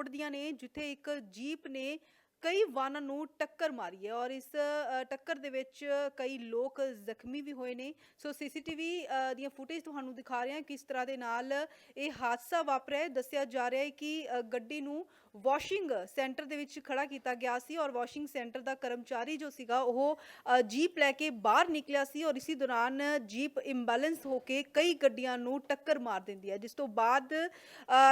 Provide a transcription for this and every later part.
Road ਦੀਆਂ ਨੇ ਜਿੱਥੇ ਇੱਕ ਜੀਪ ਨੇ ਕਈ ਵਾਹਨਾਂ ਨੂੰ ਟੱਕਰ ਮਾਰੀ ਹੈ ਔਰ ਇਸ ਟੱਕਰ ਦੇ ਵਿੱਚ ਕਈ ਲੋਕ ਜ਼ਖਮੀ ਵੀ ਹੋਏ ਨੇ। ਸੋ ਸੀਸੀਟੀਵੀ ਦੀਆਂ ਫੁਟੇਜ ਤੁਹਾਨੂੰ ਦਿਖਾ ਰਹੇ ਹਾਂ ਕਿਸ ਤਰ੍ਹਾਂ ਦੇ ਨਾਲ ਇਹ ਹਾਦਸਾ ਵਾਪਰਿਆ। ਦੱਸਿਆ ਜਾ ਰਿਹਾ ਹੈ ਕਿ ਗੱਡੀ ਨੂੰ ਵਾਸ਼ਿੰਗ ਸੈਂਟਰ ਦੇ ਵਿੱਚ ਖੜਾ ਕੀਤਾ ਗਿਆ ਸੀ ਔਰ ਵਾਸ਼ਿੰਗ ਸੈਂਟਰ ਦਾ ਕਰਮਚਾਰੀ ਜੋ ਸੀਗਾ ਉਹ ਜੀਪ ਲੈ ਕੇ ਬਾਹਰ ਨਿਕਲਿਆ ਸੀ ਔਰ ਇਸੇ ਦੌਰਾਨ ਜੀਪ ਇੰਬੈਲੈਂਸ ਹੋ ਕੇ ਕਈ ਗੱਡੀਆਂ ਨੂੰ ਟੱਕਰ ਮਾਰ ਦਿੰਦੀ ਹੈ। ਜਿਸ ਤੋਂ ਬਾਅਦ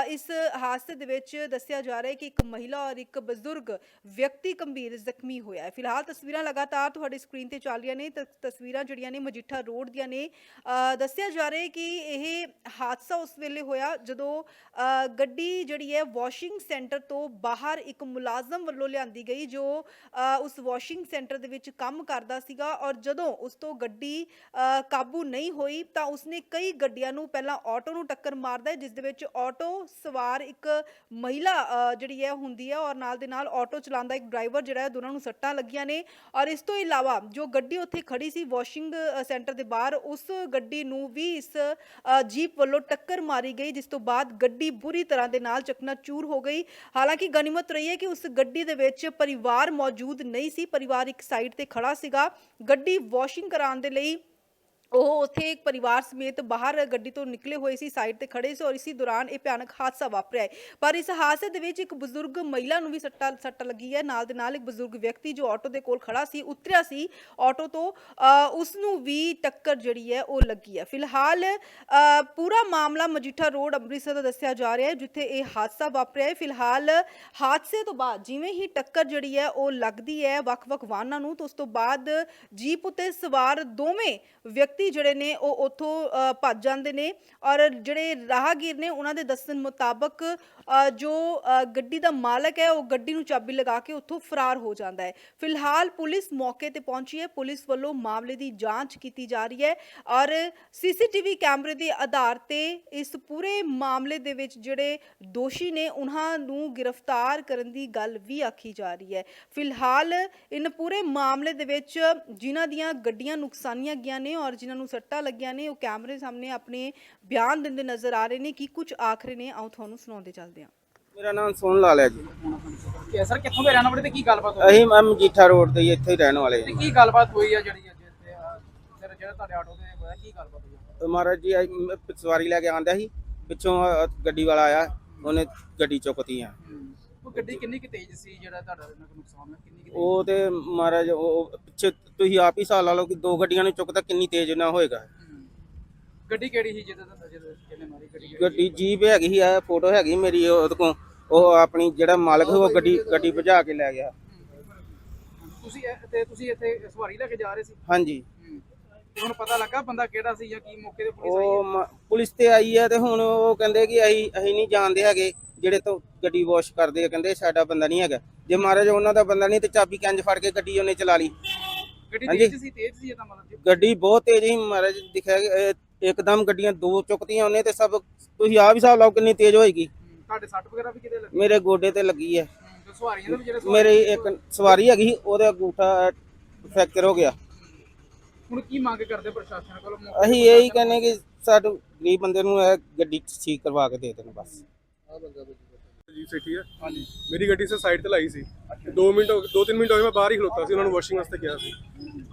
ਇਸ ਹਾਦਸੇ ਦੇ ਵਿੱਚ ਦੱਸਿਆ ਜਾ ਰਿਹਾ ਹੈ ਕਿ ਇੱਕ ਮਹਿਲਾ ਔਰ ਇੱਕ ਬਜ਼ੁਰਗ ਵਿਅਕਤੀ ਗੰਭੀਰ ਜ਼ਖਮੀ ਹੋਇਆ ਹੈ। ਫਿਲਹਾਲ ਤਸਵੀਰਾਂ ਲਗਾਤਾਰ ਤੁਹਾਡੀ ਸਕਰੀਨ ਤੇ ਚੱਲ ਰਹੀਆਂ ਨੇ। ਤਸ ਤਸਵੀਰਾਂ ਜਿਹੜੀਆਂ ਨੇ ਮਜੀਠਾ ਰੋਡ ਦੀਆਂ ਨੇ। ਅ, ਦੱਸਿਆ ਜਾ ਰਿਹਾ ਹੈ ਕਿ ਇਹ ਹਾਦਸਾ ਉਸ ਵੇਲੇ ਹੋਇਆ ਜਦੋਂ ਅ, ਗੱਡੀ ਜਿਹੜੀ ਹੈ ਵਾਸ਼ਿੰਗ ਸੈਂਟਰ ਤੋਂ ਬਾਹਰ ਇੱਕ ਮੁਲਾਜ਼ਮ ਵੱਲੋਂ ਲਿਆਂਦੀ ਗਈ ਜੋ ਅ, ਉਸ ਵਾਸ਼ਿੰਗ ਸੈਂਟਰ ਦੇ ਵਿੱਚ ਕੰਮ ਕਰਦਾ ਸੀਗਾ ਔਰ ਜਦੋਂ ਉਸ ਤੋਂ ਗੱਡੀ ਅ, ਕਾਬੂ ਨਹੀਂ ਹੋਈ ਤਾਂ ਉਸਨੇ ਕਈ ਗੱਡੀਆਂ ਨੂੰ ਪਹਿਲਾਂ ਆਟੋ ਨੂੰ ਟੱਕਰ ਮਾਰਦਾ ਹੈ ਜਿਸ ਦੇ ਵਿੱਚ ਆਟੋ ਸਵਾਰ ਇੱਕ ਮਹਿਲਾ ਅ, ਜਿਹੜੀ ਹੈ ਹੁੰਦੀ ਹੈ ਔਰ ਨਾਲ ਦੇ ਨਾਲ ਆਟੋ ਚਲਾਉਂਦਾ ਇੱਕ ਡਰਾਈਵਰ ਜਿਹੜਾ ਹੈ, ਦੋਨਾਂ ਨੂੰ ਸੱਟਾਂ ਲੱਗੀਆਂ ਨੇ। ਔਰ ਇਸ ਤੋਂ ਇਲਾਵਾ ਜੋ ਗੱਡੀ ਉੱਥੇ ਖੜੀ ਸੀ ਵਾਸ਼ਿੰਗ ਸੈਂਟਰ ਦੇ ਬਾਹਰ, ਉਸ ਗੱਡੀ ਨੂੰ ਵੀ ਇਸ ਜੀਪ ਵੱਲੋਂ ਟੱਕਰ ਮਾਰੀ ਗਈ, ਜਿਸ ਤੋਂ ਬਾਅਦ ਗੱਡੀ ਬੁਰੀ ਤਰ੍ਹਾਂ ਦੇ ਨਾਲ ਚਕਨਾਚੂਰ ਹੋ ਗਈ। ਹਾਲਾਂਕਿ ਗਨੀਮਤ ਰਹੀ ਹੈ ਕਿ ਉਸ ਗੱਡੀ ਦੇ ਵਿੱਚ ਪਰਿਵਾਰ ਮੌਜੂਦ ਨਹੀਂ ਸੀ। ਪਰਿਵਾਰ ਇੱਕ ਸਾਈਡ ਤੇ ਖੜਾ ਸੀਗਾ। ਗੱਡੀ ਵਾਸ਼ਿੰਗ ਕਰਾਉਣ ਦੇ ਲਈ ਉਹ ਉੱਥੇ ਇੱਕ ਪਰਿਵਾਰ ਸਮੇਤ ਬਾਹਰ ਗੱਡੀ ਤੋਂ ਨਿਕਲੇ ਹੋਏ ਸੀ ਸਾਈਡ ਤੇ ਖੜੇ ਸੀ ਔਰ ਇਸੇ ਦੌਰਾਨ ਇਹ ਭਿਆਨਕ ਹਾਦਸਾ ਵਾਪਰਿਆ ਹੈ। ਪਰ ਇਸ ਹਾਦਸੇ ਦੇ ਵਿੱਚ ਇੱਕ ਬਜ਼ੁਰਗ ਮਹਿਲਾ ਨੂੰ ਵੀ ਸੱਟਾ ਸੱਟ ਲੱਗੀ ਹੈ। ਨਾਲ ਦੇ ਨਾਲ ਇੱਕ ਬਜ਼ੁਰਗ ਵਿਅਕਤੀ ਜੋ ਆਟੋ ਦੇ ਕੋਲ ਖੜਾ ਸੀ ਉਤਰਿਆ ਸੀ ਆਟੋ ਤੋਂ ਅ, ਉਸ ਨੂੰ ਵੀ ਟੱਕਰ ਜਿਹੜੀ ਹੈ ਉਹ ਲੱਗੀ ਹੈ। ਫਿਲਹਾਲ ਪੂਰਾ ਮਾਮਲਾ ਮਜੀਠਾ ਰੋਡ ਅੰਮ੍ਰਿਤਸਰ ਦਾ ਦੱਸਿਆ ਜਾ ਰਿਹਾ ਹੈ ਜਿੱਥੇ ਇਹ ਹਾਦਸਾ ਵਾਪਰਿਆ ਹੈ। ਫਿਲਹਾਲ ਹਾਦਸੇ ਤੋਂ ਬਾਅਦ ਜਿਵੇਂ ਹੀ ਟੱਕਰ ਜਿਹੜੀ ਹੈ ਉਹ ਲੱਗਦੀ ਹੈ ਵੱਖ-ਵੱਖ ਵਾਹਨਾਂ ਨੂੰ ਤਾਂ ਉਸ ਤੋਂ ਬਾਅਦ ਜੀਪ ਉੱਤੇ ਸਵਾਰ ਦੋਵੇਂ ਵਿਅਕਤੀ ਜਿਹੜੇ ਨੇ ਉਹ ਉੱਥੋਂ ਅ, ਭੱਜ ਜਾਂਦੇ ਨੇ ਔਰ ਜਿਹੜੇ ਰਾਹਗੀਰ ਨੇ ਉਹਨਾਂ ਦੇ ਦੱਸਣ ਮੁਤਾਬਕ ਜੋ ਗੱਡੀ ਦਾ ਮਾਲਕ ਹੈ, ਉਹ ਗੱਡੀ ਨੂੰ ਚਾਬੀ ਲਗਾ ਕੇ ਉੱਥੋਂ ਫਰਾਰ ਹੋ ਜਾਂਦਾ ਹੈ। ਫਿਲਹਾਲ ਪੁਲਿਸ ਮੌਕੇ ਤੇ ਪਹੁੰਚੀ ਹੈ। ਪੁਲਿਸ ਵੱਲੋਂ ਮਾਮਲੇ ਦੀ ਜਾਂਚ ਕੀਤੀ ਜਾ ਰਹੀ ਹੈ ਔਰ ਸੀਸੀਟੀਵੀ ਕੈਮਰੇ ਦੇ ਆਧਾਰ ਤੇ ਇਸ ਪੂਰੇ ਮਾਮਲੇ ਦੇ ਵਿੱਚ ਜਿਹੜੇ ਦੋਸ਼ੀ ਨੇ, ਉਹਨਾਂ ਨੂੰ ਗ੍ਰਿਫਤਾਰ ਕਰਨ ਦੀ ਗੱਲ ਵੀ ਆਖੀ ਜਾ ਰਹੀ ਹੈ। ਫਿਲਹਾਲ ਇਨ ਪੂਰੇ ਮਾਮਲੇ ਦੇ ਵਿੱਚ ਜਿਨ੍ਹਾਂ ਦੀਆਂ ਗੱਡੀਆਂ ਨੁਕਸਾਨੀਆਂ ਗਈਆਂ ਨੇ ਔਰ ਜਿਨ੍ਹਾਂ ਨੂੰ ਸੱਟਾਂ ਲੱਗੀਆਂ ਨੇ, ਉਹ ਕੈਮਰੇ ਸਾਹਮਣੇ ਆਪਣੇ ਬਿਆਨ ਦਿੰਦੇ ਨਜ਼ਰ ਆ ਰਹੇ ਨੇ ਕੀ ਕੁਝ ਆਖਰੇ ਨੇ। ਆਓ ਤੁਹਾਨੂੰ ਸੁਣਾਉਂਦੇ ਚੱਲਦੇ ਮੇਰਾ ਨਾਮ ਸੋਹਣ ਲਾਲ ਹੈ ਜੀ। ਕਿ ਸਰ ਕਿੱਥੋਂ ਦੇ ਰਹਿਣ ਵਾਲੇ ਤੇ ਕੀ ਗੱਲਬਾਤ ਹੋਈ? ਅਸੀਂ ਮੈਂ ਮਜੀਠਾ ਰੋਡ ਤੇ ਹੀ ਇੱਥੇ ਹੀ ਰਹਿਣ ਵਾਲੇ ਤੇ ਹਾਂ। ਕੀ ਗੱਲਬਾਤ ਹੋਈ ਆ ਜਿਹੜੀ ਅੱਜ ਇੱਥੇ ਆ, ਜਿਹੜਾ ਜਿਹੜਾ ਤੁਹਾਡੇ ਆਟੋ ਤੇ ਹੋਇਆ ਕੀ ਗੱਲਬਾਤ ਹੋਈ? ਆ? ਮਹਾਰਾਜ ਜੀ ਅਸੀਂ ਮੈਂ ਸਵਾਰੀ ਲੈ ਕੇ ਆਂਦਾ ਸੀ। ਪਿੱਛੋਂ ਅ, ਗੱਡੀ ਵਾਲਾ ਆਇਆ ਉਹਨੇ ਗੱਡੀ ਚੁੱਕਤੀ ਆ। ਉਹ ਗੱਡੀ ਕਿੰਨੀ ਕਿ ਤੇਜ਼ ਸੀ ਜਿਹੜਾ ਤੁਹਾਡਾ ਇਹਨਾਂ ਨੂੰ ਨੁਕਸਾਨ ਹੋਇਆ ਕਿੰਨੀ ਕਿ ਉਹ ਤੇ ਮਹਾਰਾਜ ਉਹ ਪਿੱਛੇ ਤੁਸੀਂ ਆਪ ਹੀ ਹਿਸਾਬ ਲਾ ਲਓ ਕਿ ਦੋ ਗੱਡੀਆਂ ਨੂੰ ਚੁੱਕਦਾ ਕਿੰਨੀ ਤੇਜ਼ ਨਾ ਹੋਏਗਾ। ਗੱਡੀ ਕਿਹੜੀ ਸੀ ਜਿਹਦੇ ਤੇ ਜਿਹਦੇ ਕਿਹਨੇ ਮਾਰੀ ਗੱਡੀ ਕਿਹੜੀ ਗੱਡੀ ਜੀਪ ਹੈਗੀ ਸੀ ਆ ਫੋਟੋ ਹੈਗੀ ਮੇਰੀ ਉਹਦੇ ਕੋਲ ਉਹ ਆਪਣੀ ਜਿਹੜਾ ਮਾਲਕ ਸੀ ਉਹ ਗੱਡੀ ਗੱਡੀ ਭਜਾ ਕੇ ਲੈ ਗਿਆ। ਤੁਸੀਂ ਇਹ- ਤੇ ਤੁਸੀਂ ਇੱਥੇ ਸਵਾਰੀ ਲੈ ਕੇ ਜਾ ਰਹੇ ਸੀ? ਹਾਂਜੀ। ਤੇ ਹੁਣ ਪਤਾ ਲੱਗਾ ਬੰਦਾ ਕਿਹੜਾ ਸੀ ਜਾਂ ਕੀ ਮੌਕੇ ਤੇ ਪੁਲਿਸ ਆਈ ਉਹ ਹੈ? ਮ- ਪੁਲਿਸ ਤੇ ਆਈ ਹੈ ਤੇ ਹੁਣ ਉਹ ਕਹਿੰਦੇ ਕਿ ਅਸੀਂ ਅਸੀਂ ਨਹੀਂ ਜਾਣਦੇ ਹੈਗੇ ਜਿਹੜੇ ਤੋਂ ਗੱਡੀ ਵਾਸ਼ ਕਰਦੇ ਆ ਕਹਿੰਦੇ ਸਾਡਾ ਬੰਦਾ ਨਹੀਂ ਹੈਗਾ। ਜੇ ਮਹਾਰਾਜ ਉਹਨਾਂ ਦਾ ਬੰਦਾ ਨਹੀਂ ਤੇ ਚਾਬੀ ਕੰਜ ਫੜ ਕੇ ਗੱਡੀ ਉਹਨੇ ਚਲਾ ਲਈ। ਗੱਡੀ ਹਾਂਜੀ। ਤੇਜ਼ ਸੀ ਤੇਜ਼ ਸੀ ਇਹਦਾ ਮਤਲਬ ਗੱਡੀ ਬਹੁਤ ਤੇਜ਼ ਸੀ ਮਹਾਰਾਜ ਦਿਖਿਆ ਕਿ, ਅਹ, ਇੱਕਦਮ ਗੱਡੀਆਂ ਦੋ ਚੁੱਕਤੀਆਂ ਉਹਨੇ ਤੇ ਸਭ ਤੁਸੀਂ ਆਪ ਹੀ ਹਿਸਾਬ ਲਾਓ ਕਿੰਨੀ ਤੇਜ਼ ਹੋਏਗੀ। ਹੂੰ, ਤੁਹਾਡੇ ਸੱਟ ਵਗੈਰਾ ਵੀ ਕਿਤੇ ਲੱਗੀ? ਮੇਰੇ ਗੋਡੇ ਤੇ ਲੱਗੀ ਹੈ। ਹੂੰ, ਤੇ ਸਵਾਰੀਆਂ ਦੇ ਵੀ ਜਿਹੜੇ ਮੇਰੇ ਇੱਕ ਸਵਾਰੀ ਹੈਗੀ ਸੀ, ਉਹਦਾ ਅੰਗੂਠਾ ਫ੍ਰੈਕਚਰ ਹੋ ਗਿਆ। ਹੁਣ ਕੀ ਮੰਗ ਕਰਦੇ ਪ੍ਰਸ਼ਾਸਨ ਕੋਲੋਂ? ਮੌਕੇ ਅਸੀਂ ਇਹੀ ਕਹਿੰਨੇ ਕਿ ਸਾਡੇ ਗਰੀਬ ਬੰਦੇ ਨੂੰ ਇਹ ਗੱਡੀ ਠੀਕ ਕਰਵਾ ਕੇ ਦੇ ਦੇਣ ਬਸ। ਜੀ ਸਿਟੀ ਹੈ। ਹਾਂਜੀ। ਮੇਰੀ ਗੱਡੀ ਸੇ ਸਾਈਡ ਤੇ ਲਾਈ ਸੀ। 2 ਮਿੰਟ 2-3 ਮਿੰਟ ਹੋਏ ਮੈਂ ਬਾਹਰ ਹੀ ਖਲੋਤਾ ਸੀ ਉਹਨਾਂ ਨੂੰ ਵਾਸ਼ਿੰਗ ਵਾਸਤੇ ਕਿਹਾ ਸੀ।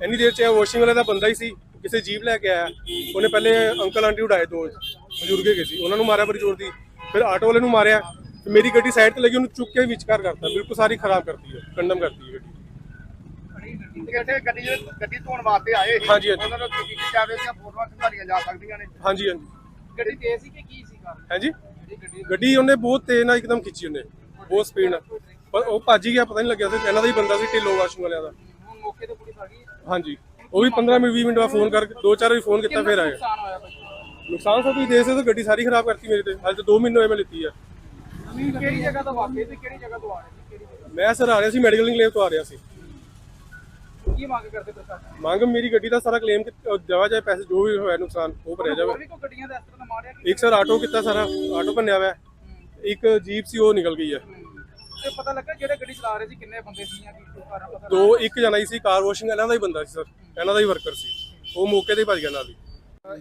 ਇੰਨੀ ਦੇਰ ਚ ਇਹ ਵਾਸ਼ਿੰਗ ਵਾਲੇ ਦਾ ਬੰਦਾ ਹੀ ਸੀ। ਕਿਸੇ ਜੀਪ ਲੈ ਕੇ ਆਇਆ ਉਹਨੇ ਪਹਿਲੇ ਅੰਕਲ ਆਂਟੀ ਉਡਾਏ ਦੋ ਬਜ਼ੁਰਗ ਹੈਗੇ ਸੀ ਉਹਨਾਂ ਨੂੰ ਮਾਰਿਆ ਬੜੀ ਜ਼ੋਰ ਦੀ ਫਿਰ ਆਟੋ ਵਾਲੇ ਨੂੰ ਮਾਰਿਆ ਤੇ ਮੇਰੀ ਗੱਡੀ ਸਾਈਡ ਤੇ ਲੱਗੀ ਉਹਨੂੰ ਚੁੱਕ ਕੇ ਵਿਚਕਾਰ ਕਰਤਾ ਬਿਲਕੁਲ ਸਾਰੀ ਖਰਾਬ ਕਰਤੀ ਹੈ ਕੰਡਮ ਕਰਤੀ ਹੈ ਗੱਡੀ ਗੱਡੀ ਗੱਡੀ ਧੋਣ ਵਾਸਤੇ ਆਏ ਹਾਂਜੀ, ਹਾਂਜੀ। ਉਹਨਾਂ ਨੂੰ ਕੀਤੀ ਜਾਵੇ ਤੇ ਫੋਟੋਆਂ ਖਿਚਾਰੀਆਂ ਜਾ ਸਕਦੀਆਂ ਨੇ? ਹਾਂਜੀ ਹਾਂਜੀ। ਗੱਡੀ ਤੇਜ਼ ਸੀ ਕਿ ਕੀ ਸੀ ਕਾਰਨ? ਹਾਂਜੀ? ਗੱਡੀ ਉਹਨੇ ਬਹੁਤ ਤੇਜ਼ ਨਾਲ ਇੱਕਦਮ ਖਿੱਚੀ ਉਹਨੇ ਬਹੁਤ ਸਪੀਡ ਨਾਲ। ਪਰ ਉਹ ਭੱਜ ਹੀ ਗਿਆ ਪਤਾ ਨਹੀਂ ਲੱਗਿਆ ਸੀ ਇਹਨਾਂ ਦਾ ਹੀ ਬੰਦਾ ਸੀ ਢਿੱਲੋ ਵਾਸ਼ਿੰਗ ਵਾਲਿਆਂ ਦਾ। ਹੁਣ ਮੌਕੇ ਤੇ ਪੁਲਿਸ ਆ ਗਈ। ਹੈ। ਹਾਂਜੀ। ਉਹ ਵੀ 15 ਮਿੰਟ 20 ਮਿੰਟ ਬਾਅਦ ਫੋਨ ਕਰਕੇ ਦੋ ਚਾਰ ਵਾਰੀ ਫੋਨ ਕੀਤਾ ਫਿਰ ਆਏ ਨੁਕਸਾਨ ਹੋਇਆ ਭਾਈ? ਨੁਕਸਾਨ ਸਭ ਤੁਸੀਂ ਦੇਖ ਸਕਦੇ ਹੋ ਗੱਡੀ ਸਾਰੀ ਖਰਾਬ ਕਰਤੀ ਮੇਰੇ ਤੇ। ਹਾਲੇ ਤਾਂ 2 ਮਹੀਨੇ ਹੋਏ ਮੈਂ ਲਿੱਤੀ ਆ। ਕਿਹੜੀ ਜਗ੍ਹਾ ਤੋਂ ਵਾਕੇ ਤੇ ਕਿਹੜੀ ਜਗ੍ਹਾ ਤੋਂ ਆ ਰਹੇ ਸੀ? ਕਿਹੜੀ ਜਗ੍ਹਾ? ਮੈਂ ਸਰ ਆ ਰਿਹਾ ਸੀ ਮੈਡੀਕਲ ਕਲੇਮ ਤੋਂ ਆ ਰਿਹਾ ਸੀ। ਕੀ ਮੰਗ ਕਰਦੇ ਪ੍ਰਸ਼ਾਸਨ ਮੰਗ ਮੇਰੀ ਗੱਡੀ ਦਾ ਸਾਰਾ ਕਲੇਮ ਦੇਵਾ ਜਾਏ ਪੈਸੇ ਜੋ ਵੀ ਹੋਇਆ ਨੁਕਸਾਨ ਉਹ ਭਰਿਆ ਹੋਰ ਜਾਵੇ। ਵੀ ਕੋਈ ਗੱਡੀਆਂ ਦਾ ਇਸ ਤਰ੍ਹਾਂ ਦਾ ਮਾਰਿਆ ਕਿ ਇੱਕ ਸਰ ਆਟੋ ਕੀਤਾ ਸਾਰਾ ਆਟੋ ਭੰਨਿਆ ਹੋਇਆ। ਹੈ। ਇੱਕ ਜੀਪ ਸੀ ਉਹ ਨਿਕਲ ਗਈ ਹੈ ਤੇ ਪਤਾ ਲੱਗਾ ਜਿਹੜੇ ਗੱਡੀ ਚਲਾ ਰਹੇ ਸੀ ਕਿੰਨੇ ਬੰਦੇ ਸੀ ਜਾਂ ਕੀ ਕੋਈ ਕਾਰਨ ਪਤਾ ਦੋ ਇੱਕ ਜਣਾ ਹੀ ਸੀ ਕਾਰ ਵਾਸ਼ਿੰਗ ਇਹਨਾਂ ਦਾ ਹੀ ਬੰਦਾ ਸੀ ਸਰ ਇਹਨਾਂ ਦਾ ਹੀ ਵਰਕਰ ਸੀ। ਉਹ ਮੌਕੇ ਤੇ ਹੀ ਭੱਜ ਗਿਆ ਨਾਲ ਹੀ।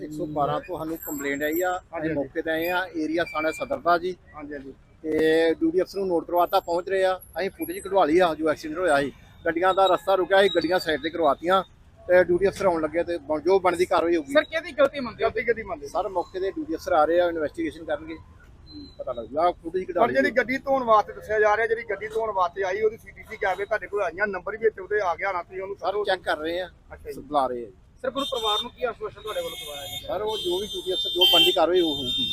112 ਤੋਂ ਸਾਨੂੰ ਕੰਪਲੇਂਟ ਆਈ ਆ ਅਸੀਂ ਮੌਕੇ ਤੇ ਆਏ ਆ ਏਰੀਆ ਥਾਣਾ ਸਦਰ ਦਾ ਜੀ। ਹਾਂਜੀ ਹਾਂਜੀ। ਤੇ ਡਿਊਟੀ ਅਫਸਰ ਨੂੰ ਨੋਟ ਕਰਵਾਤਾ ਪਹੁੰਚ ਰਹੇ ਆ। ਅਸੀਂ ਫੁਟੇਜ ਕਢਵਾ ਲਈ ਆ ਜੋ ਐਕਸੀਡੈਂਟ ਹੋਇਆ ਸੀ। ਗੱਡੀਆਂ ਦਾ ਰਸਤਾ ਰੁਕਿਆ ਸੀ ਗੱਡੀਆਂ ਸਾਈਡ ਤੇ ਕਰਵਾਤੀਆਂ। ਤੇ ਡਿਊਟੀ ਅਫਸਰ ਆਉਣ ਲੱਗੇ ਤੇ ਬਣ- ਜੋ ਬਣਦੀ ਕਾਰਵਾਈ ਹੋਊਗੀ। ਸਰ ਕਿਹਦੀ ਗਲਤੀ ਮੰਨਦੇ ਹੋ? ਗਲਤੀ ਮੰਨਦੇ ਸਰ ਮੌਕੇ ਤੇ ਡਿਊਟੀ ਅਫਸਰ ਆ ਰਹੇ ਆ ਇਨਵੈਸਟੀਗੇਸ਼ਨ ਕਰਨਗੇ। ਪਤਾ ਲੱਗ ਜਾ ਫੁਟੇਜ ਕਢਵਾ ਪਰ ਜਿਹੜੀ ਗੱਡੀ ਧੋਣ ਵਾਸਤੇ ਦੱਸਿਆ ਜਾ ਰਿਹਾ ਜਿਹੜੀ ਗੱਡੀ ਧੋਣ ਵਾਸਤੇ ਆਈ ਉਹਦੀ ਸੀਟੀਸੀ ਕੈਮਰੇ ਤੁਹਾਡੇ ਕੋਲ ਆਈਆਂ ਨੰਬਰ ਵੀ ਇੱਥੇ ਉਹਦੇ ਆ ਗਿਆ ਨਾ ਤੁਸੀਂ ਉਹਨੂੰ ਸਰ ਚੈੱਕ ਕਰ ਰਹੇ ਆ ਅੱਛਾ ਜੀ। ਬੁਲਾ ਰਹੇ ਆ। ਸਰ ਕੋਈ ਪਰਿਵਾਰ ਨੂੰ ਕੀ ਆਸ਼ਵਾਸਨ ਤੁਹਾਡੇ ਵੱਲੋਂ ਦਵਾਇਆ ਗਿਆ? ਸਰ ਉਹ ਜੋ ਵੀ ਡਿਊਟੀ ਅਫਸਰ ਜੋ ਬਣਦੀ ਕਾਰਵਾਈ ਉਹ ਹੋਊਗੀ।